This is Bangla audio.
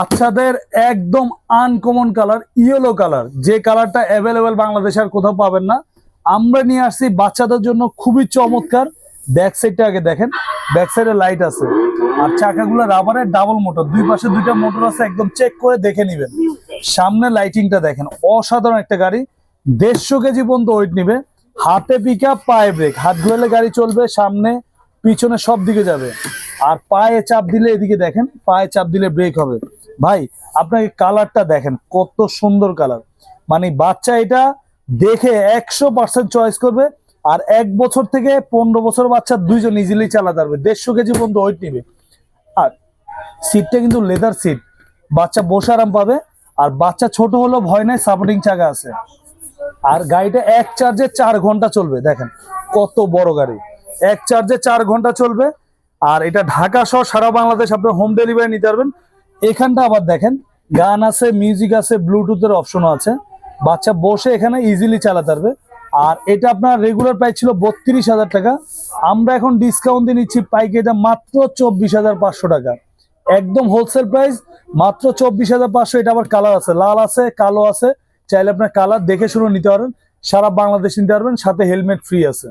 বাচ্চাদের একদম আনকমন কালার ইয়েলো কালার যে কালারটা অ্যাভেলেবেল বাংলাদেশে আর কোথাও পাবেন না। আমরা নিয়ে আসছি বাচ্চাদের জন্য খুবই চমৎকার। ব্যাক সাইডটা আগে দেখেন ব্যাক সাইডে লাইট আছে। আর চাকাগুলো রাবারের ডাবল মোটর দুই পাশে দুইটা মোটর আছে, একদম চেক করে দেখে নেবেন। সামনে লাইটিংটা দেখেন, অসাধারণ একটা গাড়ি। দেড়শো কেজি পর্যন্ত ওয়েট নিবে। হাতে পিক আপ পায়ে ব্রেক হাত ধুয়েলে গাড়ি চলবে, সামনে, পিছনে সব দিকে যাবে। আর পায়ে চাপ দিলে এদিকে দেখেন, পায়ে চাপ দিলে ব্রেক হবে। ভাই, আপনাকে কালারটা দেখেন, কত সুন্দর কালার। মানে বাচ্চা এটা দেখে একশো পার্সেন্ট চয়েস করবে, আর এক বছর থেকে পনেরো বছর বাচ্চা দুইজন ইজিলি চালাতে পারবে দেড়শো কেজি পর্যন্ত ওয়েট নিবে। আর সিটটা কিন্তু লেদার সিট বাচ্চা বসে আরাম পাবে, আর বাচ্চা ছোট হলেও ভয় নাই সাপোর্টিং চাকা আছে। আর গাড়িটা এক চার্জে চার ঘণ্টা চলবে, দেখেন, কত বড় গাড়ি। এক চার্জে চার ঘণ্টা চলবে, আর এটা ঢাকা সহ সারা বাংলাদেশ আপনি হোম ডেলিভারি নিতে পারবেন। এখানটা আবার দেখেন, গান আছে মিউজিক আছে ব্লুটুথের অপশনও আছে। বাচ্চা বসে এখানে ইজিলি চালাতে পারবে। আর এটা আপনার রেগুলার প্রাইস ছিল বত্রিশ হাজার টাকা। আমরা এখন ডিসকাউন্ট দিয়ে নিচ্ছি পাইকারিটা মাত্র চব্বিশ হাজার পাঁচশো টাকা। একদম হোলসেল প্রাইস মাত্র চব্বিশ হাজার পাঁচশো। এটা আবার কালার আছে, লাল আছে, কালো আছে। চাইলে আপনার কালার দেখে শুনে নিতে পারবেন সারা বাংলাদেশ নিতে পারবেন, সাথে হেলমেট ফ্রি আছে।